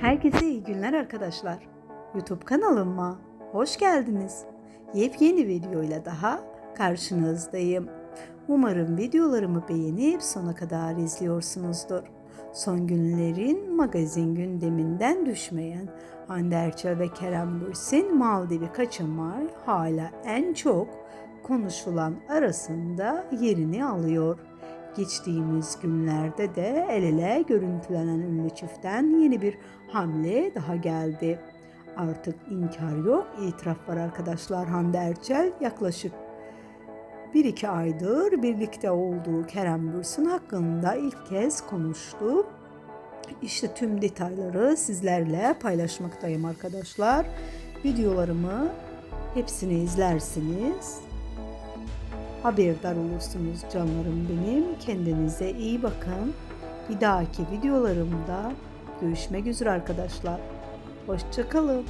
Herkese iyi günler arkadaşlar. YouTube kanalıma hoş geldiniz. Yepyeni videoyla daha karşınızdayım. Umarım videolarımı beğenip sona kadar izliyorsunuzdur. Son günlerin magazin gündeminden düşmeyen Hande Erçel ve Kerem Bürsin Maldiv'i kaçırmay hala en çok konuşulan arasında yerini alıyor. Geçtiğimiz günlerde de el ele görüntülenen ünlü çiftten yeni bir hamle daha geldi. Artık inkar yok, itiraf var arkadaşlar. Hande Erçel yaklaşık 1-2 aydır birlikte olduğu Kerem Bürsin hakkında ilk kez konuştu. İşte tüm detayları sizlerle paylaşmaktayım arkadaşlar. Videolarımı hepsini izlersiniz haberdar olursunuz canlarım benim. Kendinize iyi bakın. Bir dahaki videolarımda görüşmek üzere arkadaşlar. Hoşçakalın.